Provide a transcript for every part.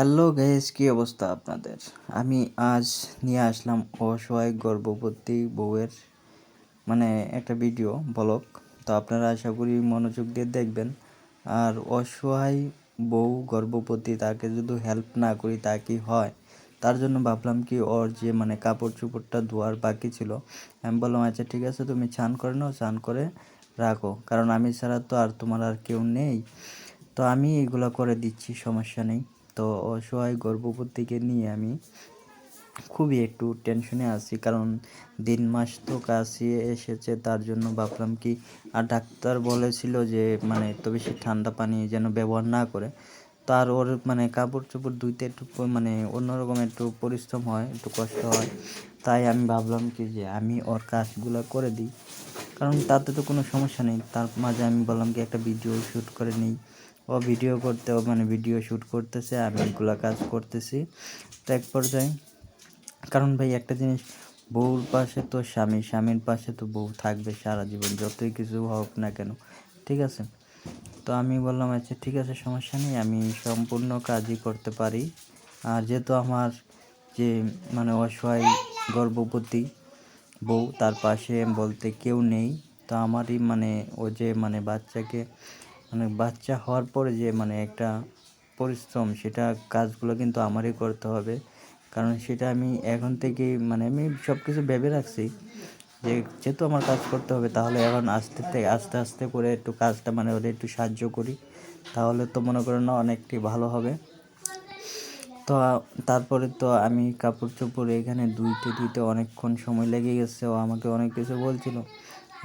Hello guys, কি অবস্থা আপনাদের? আমি আজ নিয়ে আসলাম অসহায় গর্ভবতী বউয়ের মানে একটা ভিডিও, ব্লগ। তো আপনারা আশা করি মনোযোগ দিয়ে দেখবেন। আর অসহায় বউ গর্ভবতী, তাকে যদি হেল্প না করি, তা কি হয়? তার জন্য ভাবলাম কি ওর যে মানে কাপড় চোপড়টা ধোয়ার বাকি ছিল, আমি বললাম আচ্ছা ঠিক আছে, তুমি চান করে নাও চান করে রাখো। কারণ আমি ছাড়া তো আর তোমার আর কেউ নেই। তো আমি এগুলো করে দিচ্ছি, সমস্যা নেই। তো অসহায় গর্ভবতীকে নিয়ে আমি খুবই একটু টেনশনে আছি। কারণ দিন মাস তো কাছিয়ে এসেছে, তার জন্য ভাবলাম কি, আর ডাক্তার বলেছিল যে মানে এত বেশি ঠান্ডা পানি যেন ব্যবহার না করে। তার ওর মানে কাপড় চোপড় ধুইতে একটু মানে অন্যরকম একটু পরিশ্রম হয়, একটু কষ্ট হয়। তাই আমি ভাবলাম কি যে, আমি ওর কাজগুলো করে দিই। কারণ তাতে তো কোনো সমস্যা নেই। তার মাঝে আমি বললাম কি, একটা ভিডিও শ্যুট করে নিই। ও ভিডিও করতে মানে ভিডিও শ্যুট করতেছে আমি এগুলা কাজ করতেছি। তো এক পর্যায়ে, কারণ ভাই একটা জিনিস, বউর পাশে তো স্বামী, স্বামীর পাশে তো বউ থাকবে সারা জীবন, যতই কিছু হোক না কেন, ঠিক আছে? তো আমি বললাম আচ্ছা ঠিক আছে, সমস্যা নেই, আমি সম্পূর্ণ কাজই করতে পারি। আর যেহেতু আমার যে মানে অসহায় গর্ভবতী বউ, তার পাশে বলতে কেউ নেই, তো আমারই মানে ও যে মানে বাচ্চাকে মানে বাচ্চা হওয়ার পরে যে মানে একটা পরিশ্রম, সেটা কাজগুলো কিন্তু আমারই করতে হবে। কারণ সেটা আমি এখন থেকেই মানে আমি সব কিছু ভেবে রাখছি যে যেহেতু আমার কাজ করতে হবে, তাহলে এখন আস্তে থেকে আস্তে আস্তে করে একটু কাজটা মানে ওদের একটু সাহায্য করি। তাহলে তো মনে করেন না অনেকটি ভালো হবে। তো তারপরে তো আমি কাপড় চোপড় এখানে ধুইতে ধুইতে অনেকক্ষণ সময় লেগে গেছে। ও আমাকে অনেক কিছু বলছিল।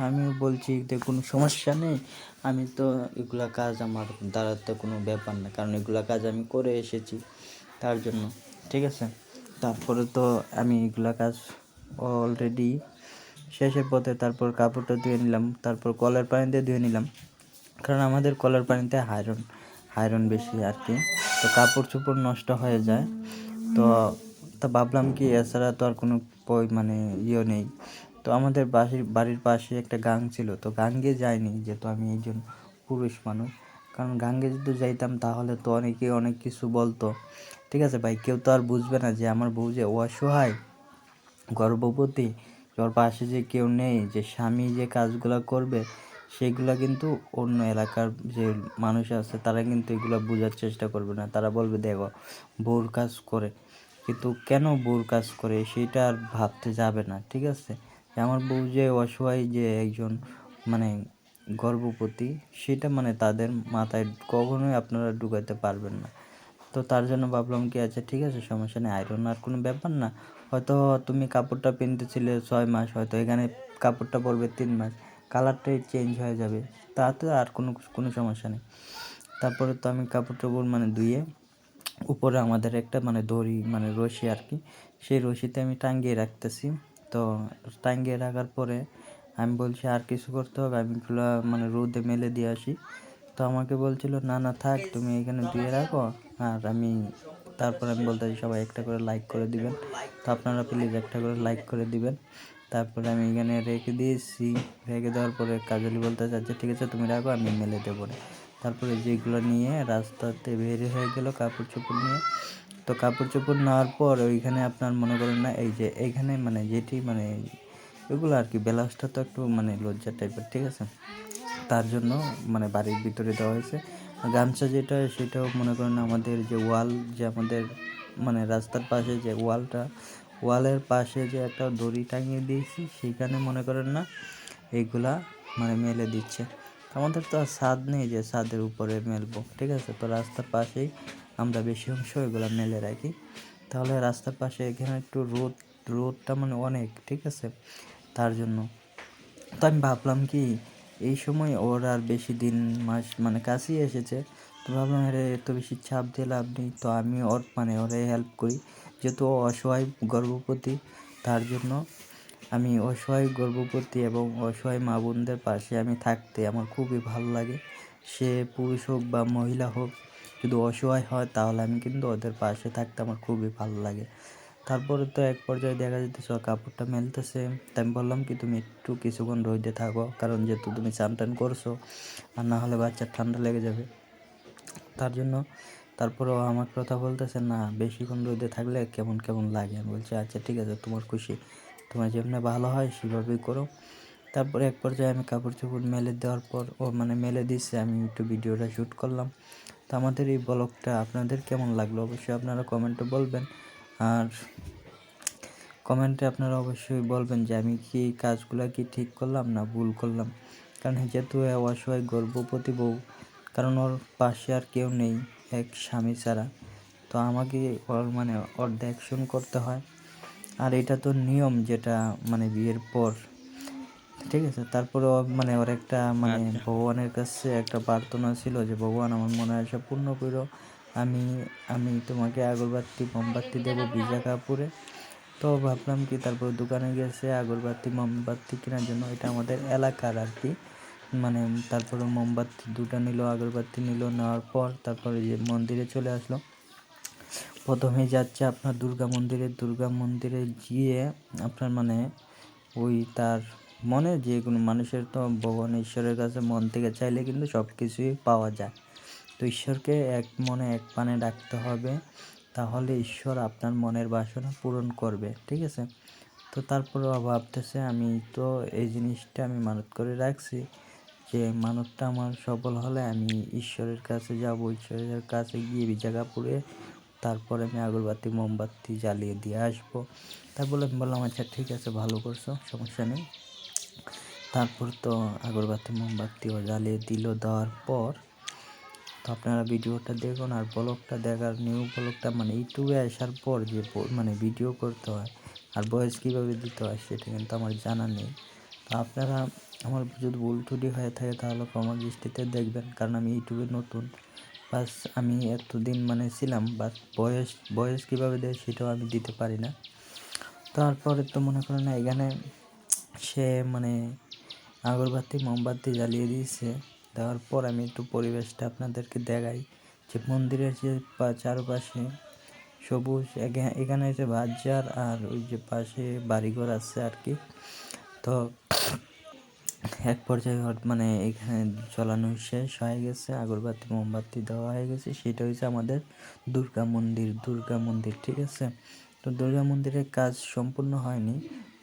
আমিও বলছি যে কোনো সমস্যা নেই। আমি তো এগুলা কাজ আমার দ্বারা তো কোনো ব্যাপার না, কারণ এগুলা কাজ আমি করে এসেছি তার জন্য, ঠিক আছে? তারপরে তো আমি এগুলা কাজ অলরেডি শেষের পথে তারপর কাপড়টা ধুয়ে নিলাম, তারপর কলের পানিতে ধুয়ে নিলাম, কারণ আমাদের কলের পানিতে আয়রন আয়রন বেশি আর কি, তো কাপড় চোপড় নষ্ট হয়ে যায়, তো তা ভাবলাম কি এছাড়া তো আর কোনো মানে ইয়ে নেই তো আমাদের বাসির বাড়ির পাশে একটা গাং ছিল, তো গাঙ্গে যাইনি যেহেতু আমি একজন পুরুষ মানুষ। কারণ গাঙ্গে যদি যাইতাম তাহলে তো অনেকে অনেক কিছু বলতো। ঠিক আছে ভাই, কেউ তো আর বুঝবে না যে আমার বউ যে অসহায়, গর্ভবতী, ওর পাশে যে কেউ নেই, যে স্বামী যে কাজগুলো করবে, সেগুলো কিন্তু অন্য এলাকার যে মানুষ আছে তারা কিন্তু এগুলো বোঝার চেষ্টা করবে না। তারা বলবে, দেখো, বউর কাজ করে। কিন্তু কেন বউর কাজ করে সেটা আর ভাবতে যাবে না, ঠিক আছে? আমার বউ যে অসহায় যে একজন মানে গর্ভবতী, সেটা মানে তাদের মাথায় কখনোই আপনারা ঢুকাতে পারবেন না। তো তার জন্য ভাবলাম কি আচ্ছা ঠিক আছে, সমস্যা নেই আয়রন আর কোনো ব্যাপার না। হয়তো তুমি কাপড়টা কিনতেছিলে ছয় মাস, হয়তো এখানে কাপড়টা পড়বে তিন মাস কালারটাই চেঞ্জ হয়ে যাবে, তাতে আর কোনো কোনো সমস্যা নেই। তারপরে তো আমি কাপড় টাপড় মানে ধুয়ে উপরে আমাদের একটা মানে দড়ি মানে রশি আর কি, সেই রশিতে আমি টাঙ্গিয়ে রাখতেছি। তো টাঙ্গিয়ে রাখার পরে আমি বলছি, আর কিছু করতে হবে? আমি এগুলো মানে রোদে মেলে দিয়ে আসি। তো আমাকে বলছিল, না না, থাক, তুমি এখানে দিয়ে রাখো। আর আমি তারপর আমি বলতেছি সবাই একটা করে লাইক করে দিবেন। তো আপনারা প্লিজ একটা করে লাইক করে দিবেন। তারপরে আমি এখানে রেখে দিয়েছি। রেখে দেওয়ার পরে কাজলি বলতে আচ্ছা ঠিক আছে, তুমি রাখো, আমি মেলে দেবো তারপরে যেগুলো নিয়ে রাস্তাতে বের হয়ে গেল কাপড় চোপড় নিয়ে তো কাপড় চোপড় নেওয়ার পর ওইখানে আপনার মনে করেন না, এই যে এইখানে মানে যেটি মানে এগুলো আর কি, ব্লাউজটা তো একটু মানে লজ্জা টাইপের ঠিক আছে? তার জন্য মানে বাড়ির ভিতরে দেওয়া হয়েছে। গামছা যেটা, সেটাও মনে করেন আমাদের যে ওয়াল, যে আমাদের মানে রাস্তার পাশে যে ওয়ালটা, ওয়ালের পাশে যে একটা দড়ি টাঙিয়ে দিয়েছি সেখানে মনে করেন না এইগুলা মানে মেলে দিচ্ছে। আমাদের তো আর ছাদ নেই যে ছাদের উপরে মেলবো, ঠিক আছে? তো রাস্তার পাশেই আমরা বেশি অংশ এগুলো মেলে রাখি। তাহলে রাস্তার পাশে এখানে একটু রোদ, রোদটা মানে অনেক, ঠিক আছে? তার জন্য। তো আমি ভাবলাম কি, এই সময় ওর আর বেশি দিন মাস মানে কাছেই এসেছে। তো ভাবলাম, আরে, এত বেশি চাপ দিয়ে লাভ নেই। তো আমি ওর মানে ওরে হেল্প করি। যেহেতু ও অসহায় গর্ভবতী, তার জন্য আমি অসহায় গর্ভবতী এবং অসহায় মা বোনদের পাশে আমি থাকতে আমার খুবই ভালো লাগে। সে পুরুষ হোক বা মহিলা হোক যদি অসহায় হয়, তাহলে আমি কিন্তু ওদের পাশে থাকতে আমার খুবই ভালো লাগে। তারপরে তো এক পর্যায়ে দেখা যেতেছে কাপড়টা মেলতেছে। তাই আমি বললাম কি, তুমি একটু কিছুক্ষণ রোদে থাকো, কারণ যেহেতু তুমি চান টান করছ, আর না হলে বাচ্চার ঠান্ডা লেগে যাবে। তার জন্য তারপরেও আমার কথা বলতেছে, না, বেশিক্ষণ রোদে থাকলে কেমন কেমন লাগে? আমি বলছি আচ্ছা ঠিক আছে, তোমার খুশি। তোমার যেমনি ভালো হয়, সেভাবেই করো। তারপরে এক পর্যায়ে আমি কাপড় চোপড় মেলে দেওয়ার পর ও মানে মেলে দিচ্ছে আমি একটু ভিডিওটা শ্যুট করলাম। তো আমাদের এই ব্লগটা আপনাদের কেমন লাগল অবশ্যই আপনারা কমেন্টে বলবেন। আর কমেন্টে আপনারা অবশ্যই বলবেন যে আমি কি কাজগুলো কি ঠিক করলাম না ভুল করলাম। কারণ যেহেতু অসহায়, গর্ভবতী বউ, কারণ ওর পাশে আর কেউ নেই, এক স্বামী ছাড়া। তো আমাকে ওর মানে ওর দেখশন করতে হয়। আর এটা তো নিয়ম যেটা মানে বিয়ের পর ঠিক আছে? তারপরে মানে ওর একটা মানে ভগবানের কাছে একটা প্রার্থনা ছিল যে ভগবান আমার মনে আশা পূর্ণ করো আমি আমি তোমাকে আগরবাতি মোমবাতি দেবো ভিজা কাপড়ে। তো ভাবলাম কি তারপর দোকানে গেছে আগরবাতি মোমবাতি কেনার জন্য। এটা আমাদের এলাকার আর কি। মানে তারপরে মোমবাতি দুটো নিল আগরবাতি নিল নেওয়ার পর তারপরে যে মন্দিরে চলে আসলো। প্রথমে যাচ্ছে আপনার দুর্গা মন্দিরে। দুর্গা মন্দিরে গিয়ে আপনার মানে ওই তার মনে, যে কোনো মানুষের তো ভগবান ঈশ্বরের কাছে মন থেকে চাইলে কিন্তু সব কিছুই পাওয়া যায়। তো ঈশ্বরকে এক মনে এক পানে ডাকতে হবে, তাহলে ঈশ্বর আপনার মনের বাসনা পূরণ করবে, ঠিক আছে? তো তারপরে ভাবতেছে, আমি তো এই জিনিসটা আমি মানত করে রাখছি, যে মানতটা আমার সফল হলে আমি ঈশ্বরের কাছে যাব, ঈশ্বরের কাছে গিয়ে জায়গা কাপড়ে তারপরে আমি আগরবাতি, মোমবাতি জ্বালিয়ে দিয়ে আসব। তারপরে আমি বললাম আচ্ছা ঠিক আছে, ভালো করছ, সমস্যা নেই। তারপর তো আগরবাতি মোমবাতিও জ্বালিয়ে দিল দেওয়ার পর তো আপনারা ভিডিওটা দেখুন আর ব্লগটা দেখার নিউ ব্লগটা মানে ইউটিউবে আসার পর যে মানে ভিডিও করতে হয় আর বয়স কীভাবে দিতে হয় সেটা কিন্তু আমার জানা নেই। তো আপনারা আমার যদি ভুল ত্রুটি হয়ে থাকে তাহলে ক্ষমা দৃষ্টিতে দেখবেন কারণ আমি ইউটিউবে নতুন। বাস আমি এতদিন মানে ছিলাম বাস বয়স বয়স কীভাবে দেয় সেটাও আমি দিতে পারি না। তারপরে তো মনে করেন এখানে সে মানে আগরবাতি, মোমবাতি জ্বালিয়ে দিয়েছে। দেওয়ার পর আমি একটু পরিবেশটা আপনাদেরকে দেখাই। যে মন্দিরের যে চারপাশে সবুজ এখানে হচ্ছে বাজার আর ওই যে পাশে বাড়িঘর আছে আর কি। তো এক পর্যায়ে মানে এখানে জ্বলানো শেষ হয়ে গেছে, আগরবাতি, মোমবাতি দেওয়া হয়ে গেছে। সেটা হচ্ছে আমাদের দুর্গা মন্দির দুর্গা মন্দির, ঠিক আছে? তো দুর্গা মন্দিরের কাজ সম্পূর্ণ হয়নি।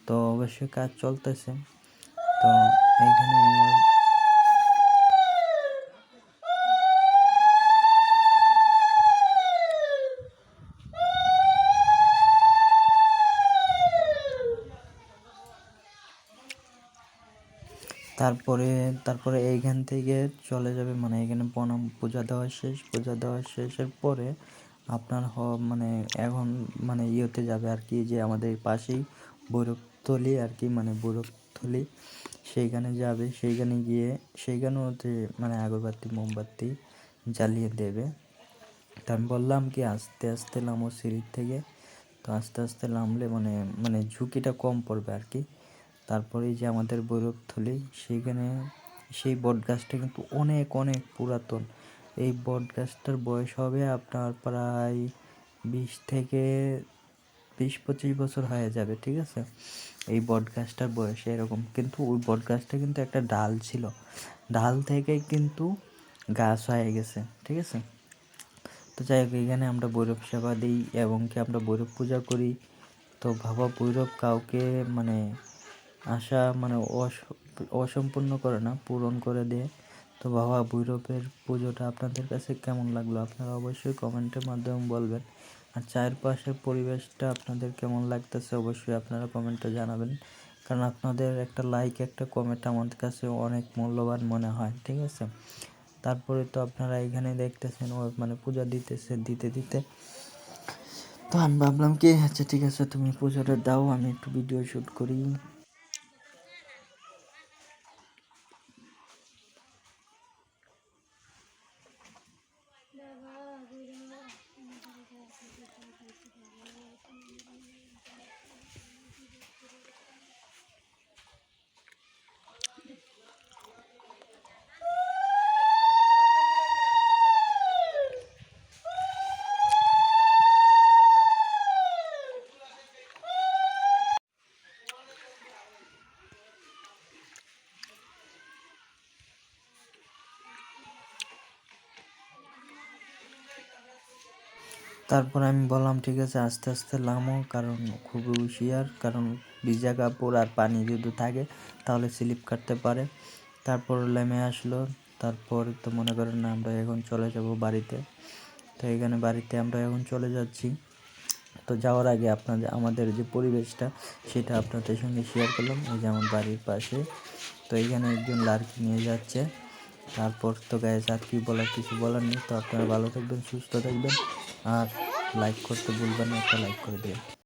তো অবশ্যই কাজ চলতেছে। তো এখানে তারপরে তারপরে এইখান থেকে চলে যাবে মানে এখানে প্রণাম পূজা দেওয়া শেষ। পূজা দেওয়া শেষের পরে আপনার হ মানে এখন মানে ইয়েতে যাবে আর কি, যে আমাদের পাশেই বৈরবতলি আর কি মানে বৈরবতলি সেইখানে যাবে, সেইখানে গিয়ে সেইখানেও মানে আগরবাতি, মোমবাতি জ্বালিয়ে দেবে। তা আমি বললাম কি, আস্তে আস্তে নামো সিঁড়ির থেকে। তো আস্তে আস্তে নামলে মানে মানে ঝুঁকিটা কম পড়বে আর কি। তারপরে যে আমাদের বৈরবথলি সেইখানে, সেই বট গাছটা কিন্তু অনেক অনেক পুরাতন। এই বট গাছটার বয়স হবে আপনার প্রায় বিশ থেকে বিশ পঁচিশ বছর হয়ে যাবে, ঠিক আছে? এই বট গাছটার বয়স এরকম। কিন্তু ওই বট গাছটা কিন্তু একটা ডাল ছিল। ডাল থেকে কিন্তু গাছ হয়ে গেছে, ঠিক আছে? তো যাই হোক, এখানে আমরা ভৈরব সেবা দিই এবং কি আমরা ভৈরব পূজা করি। তো ভাবা ভৈরব কাউকে মানে আশা মানে অস- অসম্পূর্ণ করে না, পূরণ করে দেয়। তো বাবা ভৈরবের পুজোটা আপনাদের কাছে কেমন লাগল? আপনারা অবশ্যই কমেন্টের মাধ্যমে বলবেন। আর চারপাশের পরিবেশটা আপনাদের কেমন লাগতেছে অবশ্যই আপনারা কমেন্টে জানাবেন। কারণ আপনাদের একটা লাইক একটা কমেন্ট আমাদের কাছে অনেক মূল্যবান মনে হয়, ঠিক আছে? তারপরে তো আপনারা এখানে দেখতেছেন, ও মানে পূজা দিতেছে, দিতে দিতে। তো আমি ভাবলাম কি আচ্ছা ঠিক আছে, তুমি পুজোটা দাও, আমি একটু ভিডিও শ্যুট করি। তারপর আমি বললাম, ঠিক আছে, আস্তে আস্তে নামো, কারণ খুবই হুঁশিয়ার, কারণ ভিজা কাপড় আর পানি যদি থাকে, তাহলে স্লিপ কাটতে পারে। তারপর নেমে আসলো। তারপর তো মনে করেন না, আমরা এখন চলে যাব বাড়িতে। তো এখানে বাড়িতে আমরা এখন চলে যাচ্ছি। তো যাওয়ার আগে আপনাদের আমাদের যে পরিবেশটা, সেটা আপনাদের সঙ্গে শেয়ার করলাম। এই যে, আমার বাড়ির পাশে। তো এইখানে একজন লাড়কি নিয়ে যাচ্ছে। তারপর তো গায়ে আর কি বলার কিছু বলার নেই। তো আপনারা ভালো থাকবেন, সুস্থ থাকবেন। আর লাইক করতে ভুলবেন না, একটা লাইক করে দিন